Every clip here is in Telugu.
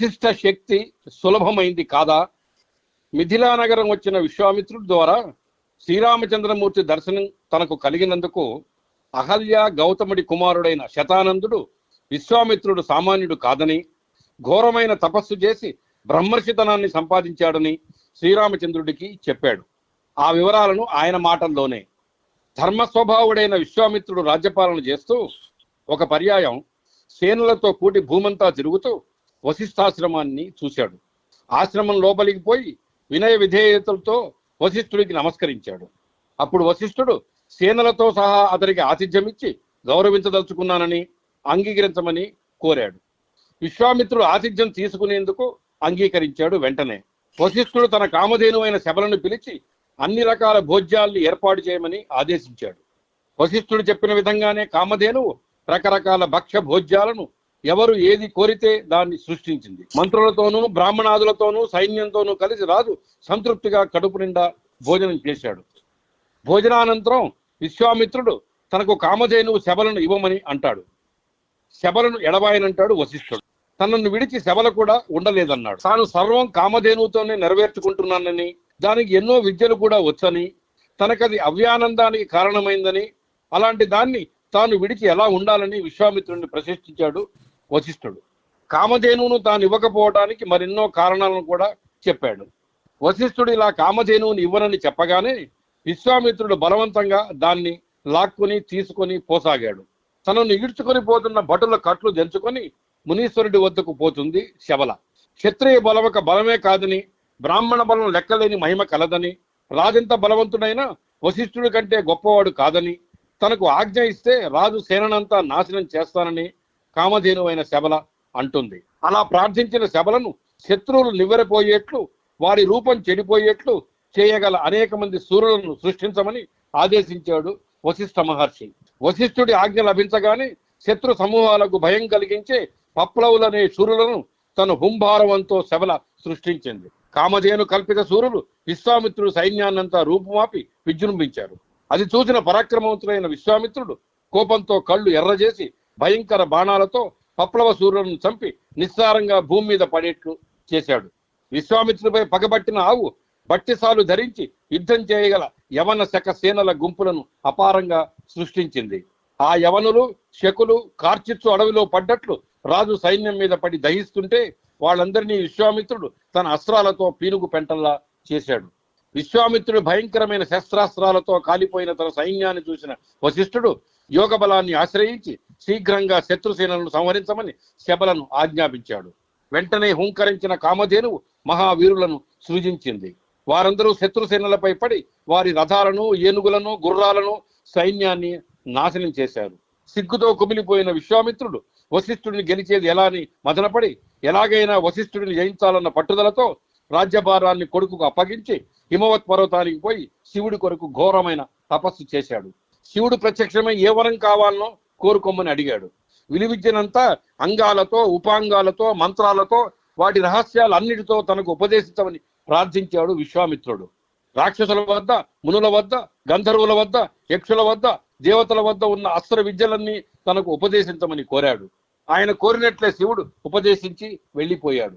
వశిష్ఠ శక్తి సులభమైంది కాదా? మిథిలా నగరం వచ్చిన విశ్వామిత్రుడి ద్వారా శ్రీరామచంద్రమూర్తి దర్శనం తనకు కలిగినందుకు అహల్య గౌతముడి కుమారుడైన శతానందుడు విశ్వామిత్రుడు సామాన్యుడు కాదని ఘోరమైన తపస్సు చేసి బ్రహ్మర్షితనాన్ని సంపాదించాడని శ్రీరామచంద్రుడికి చెప్పాడు. ఆ వివరాలను ఆయన మాటల్లోనే. ధర్మస్వభావుడైన విశ్వామిత్రుడు రాజ్యపాలన చేస్తూ ఒక పర్యాయం సేనులతో కూటి భూమంతా తిరుగుతూ వశిష్ఠాశ్రమాన్ని చూశాడు. ఆశ్రమం లోపలికి పోయి వినయ విధేయతలతో వశిష్ఠుడికి నమస్కరించాడు. అప్పుడు వశిష్ఠుడు సేనలతో సహా అతనికి ఆతిథ్యమిచ్చి గౌరవించదలుచుకున్నానని అంగీకరించమని కోరాడు. విశ్వామిత్రుడు ఆతిథ్యం తీసుకునేందుకు అంగీకరించాడు వెంటనే. వశిష్ఠుడు తన కామధేను అయిన శబలను పిలిచి అన్ని రకాల భోజ్యాల్ని ఏర్పాటు చేయమని ఆదేశించాడు. వశిష్ఠుడు చెప్పిన విధంగానే కామధేనువు రకరకాల భక్ష్య భోజ్యాలను ఎవరు ఏది కోరితే దాన్ని సృష్టించింది. మంత్రులతోనూ బ్రాహ్మణాదులతోనూ సైన్యంతోనూ కలిసి రాజు సంతృప్తిగా కడుపు నిండా భోజనం చేశాడు. భోజనానంతరం విశ్వామిత్రుడు తనకు కామధేనువు శబలను ఇవ్వమని అంటాడు. శబలను ఎడబాయనంటాడు వశిష్ఠుడు. తనను విడిచి శబల కూడా ఉండలేదన్నాడు. తాను సర్వం కామధేనువుతోనే నెరవేర్చుకుంటున్నానని దానికి ఎన్నో విద్యలు కూడా వచ్చని తనకది అవ్యానందానికి కారణమైందని అలాంటి దాన్ని తాను విడిచి ఎలా ఉండాలని విశ్వామిత్రుడిని ప్రశంసించాడు వశిష్ఠుడు. కామధేనువును తాను ఇవ్వకపోవడానికి మరెన్నో కారణాలను కూడా చెప్పాడు. వశిష్ఠుడు ఇలా కామధేనువుని ఇవ్వనని చెప్పగానే విశ్వామిత్రుడు బలవంతంగా దాన్ని లాక్కుని తీసుకొని పోసాగాడు. తనను ఈడ్చుకొని పోతున్న భటుల కట్లు దంచుకొని మునీశ్వరుడి వద్దకు పోతుంది శబల. క్షత్రియ బలం ఒక బలమే కాదని బ్రాహ్మణ బలం లెక్కలేని మహిమ కలదని రాజంత బలవంతుడైనా వశిష్ఠుడి కంటే గొప్పవాడు కాదని తనకు ఆజ్ఞ ఇస్తే రాజు సేననంతా నాశనం చేస్తానని కామధేనువైన శబల అంటుంది. అలా ప్రార్థించిన శబలను శత్రువులు నివ్వెరపోయేట్లు వారి రూపం చెడిపోయేట్లు చేయగల అనేక మంది సూర్యులను సృష్టించమని ఆదేశించాడు వశిష్ఠ మహర్షి. వశిష్ఠుడి ఆజ్ఞ లభించగానే శత్రు సమూహాలకు భయం కలిగించే పప్లవులనే సూర్యులను తన హుంభారవంతో శబల సృష్టించింది. కామధేను కల్పిత సూర్యులు విశ్వామిత్రుడు సైన్యాన్నంతా రూపుమాపి విజృంభించారు. అది చూసిన పరాక్రమవంతుడైన విశ్వామిత్రుడు కోపంతో కళ్ళు ఎర్రజేసి భయంకర బాణాలతో పప్లవ సూర్యులను చంపి నిస్సారంగా భూమి మీద పడేట్లు చేశాడు. విశ్వామిత్రుడిపై పగబట్టిన ఆవు బట్టిసాలు ధరించి యుద్ధం చేయగల యవన శక సేనల గుంపులను అపారంగా సృష్టించింది. ఆ యవనులు శకులు కార్చిచ్చు అడవిలో పడ్డట్లు రాజు సైన్యం మీద పడి దహిస్తుంటే వాళ్ళందరినీ విశ్వామిత్రుడు తన అస్త్రాలతో పీనుగు పెంటల్లా చేశాడు. విశ్వామిత్రుడు భయంకరమైన శస్త్రాస్త్రాలతో కాలిపోయిన తన సైన్యాన్ని చూసిన వశిష్ఠుడు యోగ బలాన్ని ఆశ్రయించి శీఘ్రంగా శత్రుసేనలను సంహరించమని శబలను ఆజ్ఞాపించాడు. వెంటనే హుంకరించిన కామధేనువు మహావీరులను సృజించింది. వారందరూ శత్రుసేనలపై పడి వారి రథాలను ఏనుగులను గుర్రాలను సైన్యాన్ని నాశనం చేశారు. సిగ్గుతో కుమిలిపోయిన విశ్వామిత్రుడు వశిష్ఠుడిని గెలిచేది ఎలా అని మదనపడి ఎలాగైనా వశిష్ఠుడిని జయించాలన్న పట్టుదలతో రాజ్యభారాన్ని కొడుకుకు అప్పగించి హిమవత్ పర్వతానికి పోయి శివుడి కొరకు ఘోరమైన తపస్సు చేశాడు. శివుడు ప్రత్యక్షమై ఏ వరం కావాలనో కోరుకోమని అడిగాడు. విలువిద్యనంతా అంగాలతో ఉపాంగాలతో మంత్రాలతో వాటి రహస్యాలు అన్నిటితో తనకు ఉపదేశించమని ప్రార్థించాడు విశ్వామిత్రుడు. రాక్షసుల వద్ద మునుల వద్ద గంధర్వుల వద్ద యక్షుల వద్ద దేవతల వద్ద ఉన్న అస్త్ర విద్యలన్నీ తనకు ఉపదేశించమని కోరాడు. ఆయన కోరినట్లే శివుడు ఉపదేశించి వెళ్ళిపోయాడు.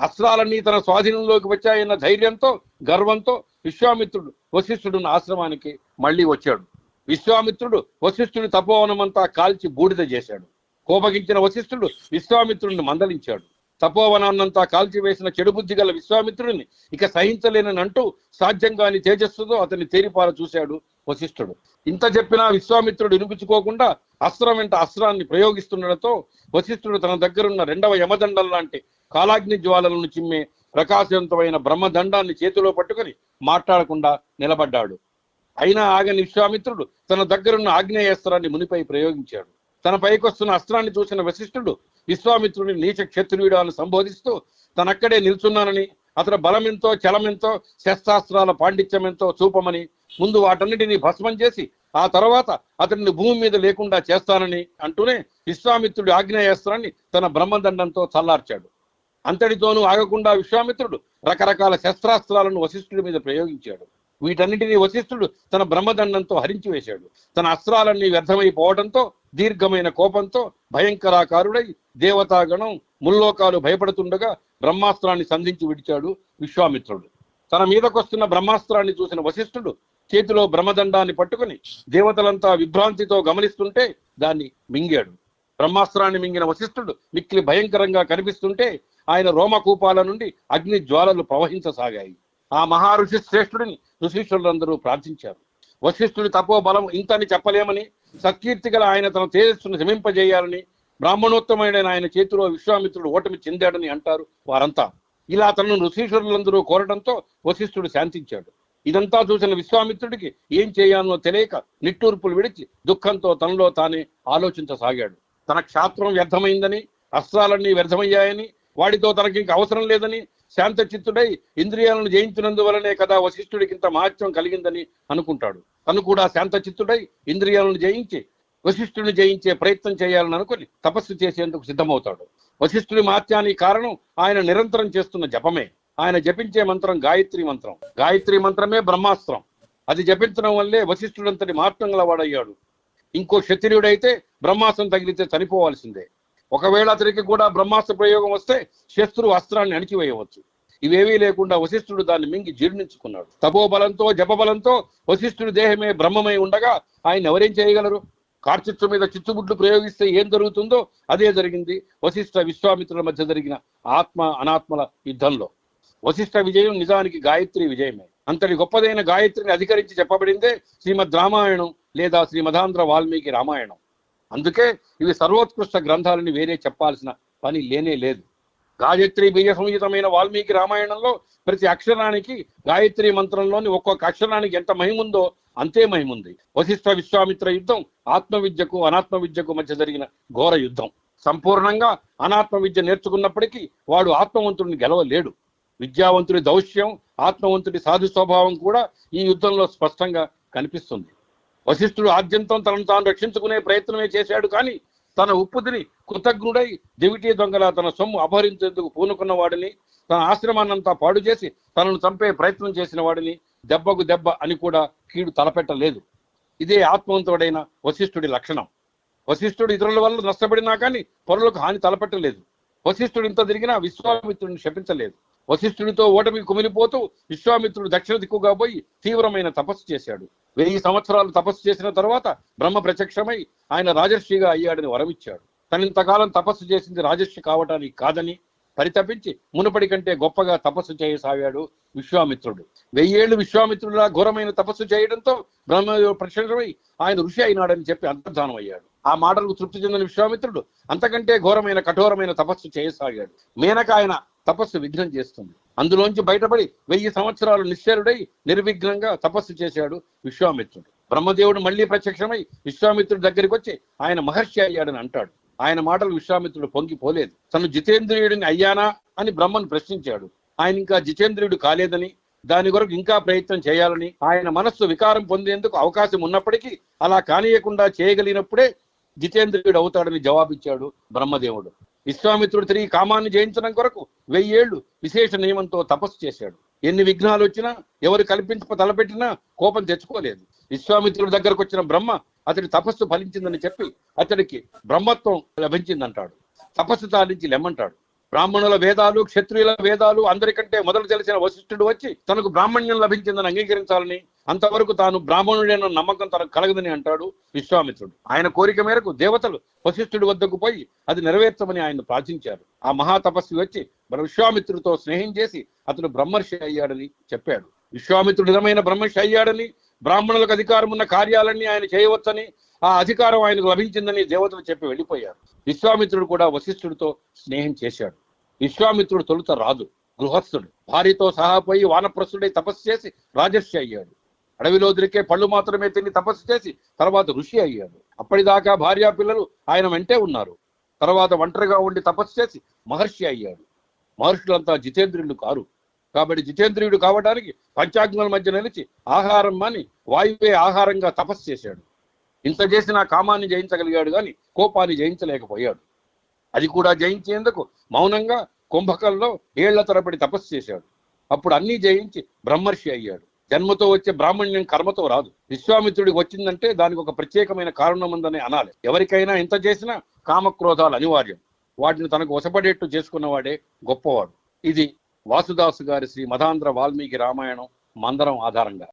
అస్త్రాలన్నీ తన స్వాధీనంలోకి వచ్చాయన్న ధైర్యంతో గర్వంతో విశ్వామిత్రుడు వశిష్ఠుడున్న ఆశ్రమానికి మళ్ళీ వచ్చాడు. విశ్వామిత్రుడు వశిష్ఠుడి తపోవనమంతా కాల్చి బూడిద చేశాడు. కోపగించిన వశిష్ఠుడు విశ్వామిత్రుడిని మందలించాడు. తపోవనాన్నంతా కాల్చివేసిన చెడు బుద్ధి గల విశ్వామిత్రుడిని ఇక సహించలేనని అంటూ సాధ్యంగాని తేజస్సుతో అతన్ని తేరిపార చూశాడు వశిష్ఠుడు. ఇంత చెప్పినా విశ్వామిత్రుడు వినిపించుకోకుండా అస్త్రం వెంట అస్త్రాన్ని ప్రయోగిస్తుండటంతో వశిష్ఠుడు తన దగ్గరున్న రెండవ యమదండం లాంటి కాలాగ్ని జ్వాలలను చిమ్మే ప్రకాశవంతమైన బ్రహ్మదండాన్ని చేతిలో పట్టుకొని మాట్లాడకుండా నిలబడ్డాడు. అయినా ఆగని విశ్వామిత్రుడు తన దగ్గరున్న ఆగ్నేయాస్త్రాన్ని మునిపై ప్రయోగించాడు. తన పైకొస్తున్న అస్త్రాన్ని చూసిన వశిష్ఠుడు విశ్వామిత్రుని నీచ క్షత్రియుడు అని సంబోధిస్తూ తనక్కడే నిల్చున్నానని అతని బలమెంతో చలమెంతో శస్త్రాస్త్రాల పాండిత్యమెంతో చూపమని ముందు వాటన్నిటిని భస్మం చేసి ఆ తర్వాత అతన్ని భూమి మీద లేకుండా చేస్తానని అంటూనే విశ్వామిత్రుడి ఆగ్నేయాస్త్రాన్ని తన బ్రహ్మదండంతో చల్లార్చాడు. అంతటితోనూ ఆగకుండా విశ్వామిత్రుడు రకరకాల శస్త్రాస్త్రాలను వశిష్ఠుడి మీద ప్రయోగించాడు. వీటన్నిటినీ వశిష్ఠుడు తన బ్రహ్మదండంతో హరించి వేశాడు. తన అస్త్రాలన్నీ వ్యర్థమైపోవడంతో దీర్ఘమైన కోపంతో భయంకరాకారుడై దేవతాగణం ముల్లోకాలు భయపడుతుండగా బ్రహ్మాస్త్రాన్ని సంధించి విడిచాడు విశ్వామిత్రుడు. తన మీదకొస్తున్న బ్రహ్మాస్త్రాన్ని చూసిన వశిష్ఠుడు చేతిలో బ్రహ్మదండాన్ని పట్టుకుని దేవతలంతా విభ్రాంతితో గమనిస్తుంటే దాన్ని మింగాడు. బ్రహ్మాస్త్రాన్ని మింగిన వశిష్ఠుడు మిక్కిలి భయంకరంగా కనిపిస్తుంటే ఆయన రోమకూపాల నుండి అగ్ని జ్వాలలు ప్రవహించసాగాయి. ఆ మహారుషి శ్రేష్ఠుడిని ఋషీశ్వరులందరూ ప్రార్థించారు. వశిష్ఠుడి తపోబలం ఇంతని చెప్పలేమని సత్కీర్తి గల ఆయన తన తేజస్సును శమింపజేయాలని బ్రాహ్మణోత్తమైన ఆయన చేతిలో విశ్వామిత్రుడు ఓటమి చెందాడని అంటారు వారంతా. ఇలా తనను ఋషీశ్వరులందరూ కోరడంతో వశిష్ఠుడు శాంతించాడు. ఇదంతా చూసిన విశ్వామిత్రుడికి ఏం చేయాలో తెలియక నిట్టూర్పులు విడిచి దుఃఖంతో తనలో తానే ఆలోచించసాగాడు. తన క్షాత్రం వ్యర్థమైందని అస్త్రాలన్నీ వ్యర్థమయ్యాయని వాడితో తనకి ఇంక అవసరం లేదని శాంత చిత్తుడై ఇంద్రియాలను జయించినందువలనే కదా వశిష్ఠుడికి ఇంత మహత్యం కలిగిందని అనుకుంటాడు. తను కూడా శాంత చిత్తుడై ఇంద్రియాలను జయించి వశిష్ఠుడిని జయించే ప్రయత్నం చేయాలని అనుకుని తపస్సు చేసేందుకు సిద్ధమవుతాడు. వశిష్ఠుడి మహత్యానికి కారణం ఆయన నిరంతరం చేస్తున్న జపమే. ఆయన జపించే మంత్రం గాయత్రి మంత్రం. గాయత్రి మంత్రమే బ్రహ్మాస్త్రం. అది జపించడం వల్లే వశిష్ఠుడంతటి మహత్వం గలవాడయ్యాడు. ఇంకో క్షత్రియుడైతే బ్రహ్మాస్త్రం తగిలితే చనిపోవాల్సిందే. ఒకవేళ అతనికి కూడా బ్రహ్మాస్త్ర ప్రయోగం వస్తే శత్రు అస్త్రాన్ని అణిచివేయవచ్చు ఇవేవీ లేకుండా వశిష్ఠుడు దాన్ని మింగి జీర్ణించుకున్నాడు. తపోబలంతో జపబలంతో వశిష్ఠుడి దేహమే బ్రహ్మమై ఉండగా ఆయన ఎవరేం చేయగలరు? కార్చిచ్చు మీద చిచ్చుబుడ్లు ప్రయోగిస్తే ఏం జరుగుతుందో అదే జరిగింది. వశిష్ఠ విశ్వామిత్రుల మధ్య జరిగిన ఆత్మ అనాత్మల యుద్ధంలో. వశిష్ఠ విజయం నిజానికి గాయత్రి విజయమే. అంతటి గొప్పదైన గాయత్రిని అధికరించి చెప్పబడిందే శ్రీమద్ రామాయణం లేదా శ్రీమదాంధ్ర వాల్మీకి రామాయణం. అందుకే ఇవి సర్వోత్కృష్ట గ్రంథాలని వేరే చెప్పాల్సిన పని లేనే లేదు. గాయత్రి బీజ సంహితమైన వాల్మీకి రామాయణంలో ప్రతి అక్షరానికి గాయత్రి మంత్రంలోని ఒక్కొక్క అక్షరానికి ఎంత మహిముందో అంతే మహిముంది. వశిష్ఠ విశ్వామిత్ర యుద్ధం ఆత్మ విద్యకు అనాత్మ విద్యకు మధ్య జరిగిన ఘోర యుద్ధం. సంపూర్ణంగా అనాత్మ విద్య నేర్చుకున్నప్పటికీ వాడు ఆత్మవంతుడిని గెలవలేడు. విద్యావంతుడి దౌష్యం ఆత్మవంతుడి సాధు స్వభావం కూడా ఈ యుద్ధంలో స్పష్టంగా కనిపిస్తుంది. వశిష్ఠుడు ఆద్యంతం తనను తాను రక్షించుకునే ప్రయత్నమే చేశాడు కానీ తన ఉప్పుదిని కృతజ్ఞుడై దివిటీ దొంగల తన సొమ్ము అపహరించేందుకు పూనుకున్న వాడిని తన ఆశ్రమాన్నంతా పాడు చేసి తనను చంపే ప్రయత్నం చేసిన వాడిని దెబ్బకు దెబ్బ అని కూడా కీడు తలపెట్టలేదు. ఇదే ఆత్మవంతుడైన వశిష్ఠుడి లక్షణం. వశిష్ఠుడు ఇతరుల వల్ల నష్టపడినా కానీ పరులకు హాని తలపెట్టలేదు. వశిష్ఠుడు ఇంత తిరిగినా విశ్వామిత్రుడిని శపించలేదు. వశిష్ఠుడితో ఓటమి కుమిలిపోతూ విశ్వామిత్రుడు దక్షిణ దిక్కుగా పోయి తీవ్రమైన తపస్సు చేశాడు. వెయ్యి సంవత్సరాలు తపస్సు చేసిన తర్వాత బ్రహ్మ ప్రత్యక్షమై ఆయన రాజర్షిగా అయ్యాడని వరమిచ్చాడు. తనింతకాలం తపస్సు చేసింది రాజర్షి కావటానికి కాదని పరితపించి మునుపటి కంటే గొప్పగా తపస్సు చేయసాగాడు విశ్వామిత్రుడు. వెయ్యేళ్ళు విశ్వామిత్రుడులా ఘోరమైన తపస్సు చేయడంతో బ్రహ్మ ప్రత్యక్షమై ఆయన ఋషి అయినాడని చెప్పి అంతర్ధానం అయ్యాడు ఆ మాటలకు తృప్తి చెందిన విశ్వామిత్రుడు అంతకంటే ఘోరమైన కఠోరమైన తపస్సు చేయసాగాడు. మేనక ఆయన తపస్సు విఘ్నం చేస్తుంది. అందులోంచి బయటపడి వెయ్యి సంవత్సరాలు నిశ్చరుడై నిర్విఘ్నంగా తపస్సు చేశాడు విశ్వామిత్రుడు. బ్రహ్మదేవుడు మళ్ళీ ప్రత్యక్షమై విశ్వామిత్రుడి దగ్గరికి వచ్చి ఆయన మహర్షి అయ్యాడని అంటాడు. ఆయన మాటలు విశ్వామిత్రుడు పొంగిపోలేదు. తను జితేంద్రియుడిని అయ్యానా అని బ్రహ్మను ప్రశ్నించాడు. ఆయన ఇంకా జితేంద్రియుడు కాలేదని దాని కొరకు ఇంకా ప్రయత్నం చేయాలని ఆయన మనస్సు వికారం పొందేందుకు అవకాశం ఉన్నప్పటికీ అలా కానియకుండా చేయగలిగినప్పుడే జితేంద్రియుడు అవుతాడని జవాబిచ్చాడు బ్రహ్మదేవుడు. విశ్వామిత్రుడు తిరిగి కామాన్ని జయించడం కొరకు వెయ్యేళ్ళు విశేష నియమంతో తపస్సు చేశాడు. ఎన్ని విఘ్నాలు వచ్చినా ఎవరు కల్పించ తలపెట్టినా కోపం తెచ్చుకోలేదు. విశ్వామిత్రుడి దగ్గరకు వచ్చిన బ్రహ్మ అతడి తపస్సు ఫలించిందని చెప్పి అతడికి బ్రహ్మత్వం లభించిందంటాడు. తపస్సు తాలించి లెమ్మంటాడు. బ్రాహ్మణుల వేదాలు క్షత్రియుల వేదాలు అందరికంటే మొదలు తెలిసిన వశిష్ఠుడు వచ్చి తనకు బ్రాహ్మణ్యం లభించిందని అంగీకరించాలని అంతవరకు తాను బ్రాహ్మణుడైన నమ్మకం తనకు కలగదని అంటాడు విశ్వామిత్రుడు. ఆయన కోరిక మేరకు దేవతలు వశిష్ఠుడి వద్దకు పోయి అది నెరవేర్చమని ఆయన ప్రార్థించారు. ఆ మహా తపస్వి వచ్చి విశ్వామిత్రుడితో స్నేహం చేసి అతను బ్రహ్మర్షి అయ్యాడని చెప్పాడు. విశ్వామిత్రుడు నిజమైన బ్రహ్మర్షి అయ్యాడని బ్రాహ్మణులకు అధికారం ఉన్న కార్యాలన్నీ ఆయన చేయవచ్చని ఆ అధికారం ఆయనకు లభించిందని దేవతలు చెప్పి వెళ్ళిపోయారు. విశ్వామిత్రుడు కూడా వశిష్ఠుడితో స్నేహం చేశాడు. విశ్వామిత్రుడు తొలుత రాదు గృహస్థుడు. భార్యతో సహా పోయి వానప్రస్థుడై తపస్సు చేసి రాజర్షి అయ్యాడు. అడవిలో దొరికే పళ్ళు మాత్రమే తిని తపస్సు చేసి తర్వాత ఋషి అయ్యాడు. అప్పటిదాకా భార్యా పిల్లలు ఆయన వెంటే ఉన్నారు. తర్వాత ఒంటరిగా ఉండి తపస్సు చేసి మహర్షి అయ్యాడు. మహర్షులంతా జితేంద్రియులు కారు. కాబట్టి జితేంద్రియుడు కావడానికి పంచాగ్నుల మధ్య నిలిచి ఆహారం అని వాయువే ఆహారంగా తపస్సు చేశాడు. ఇంత చేసిన కామాన్ని జయించగలిగాడు కానీ కోపాన్ని జయించలేకపోయాడు. అది కూడా జయించేందుకు మౌనంగా కుంభకంలో ఏళ్ళ తరబడి తపస్సు చేశాడు. అప్పుడు అన్నీ జయించి బ్రహ్మర్షి అయ్యాడు. జన్మతో వచ్చే బ్రాహ్మణ్యం కర్మతో రాదు. విశ్వామిత్రుడికి వచ్చిందంటే దానికి ఒక ప్రత్యేకమైన కారణం ఉందని అనాలి. ఎవరికైనా ఎంత చేసినా కామక్రోధాలు అనివార్యం. వాటిని తనకు వశపడేట్టు చేసుకున్నవాడే గొప్పవాడు. ఇది వాసుదాసు గారి శ్రీ మధాంధ్ర వాల్మీకి రామాయణం మందరం ఆధారంగా.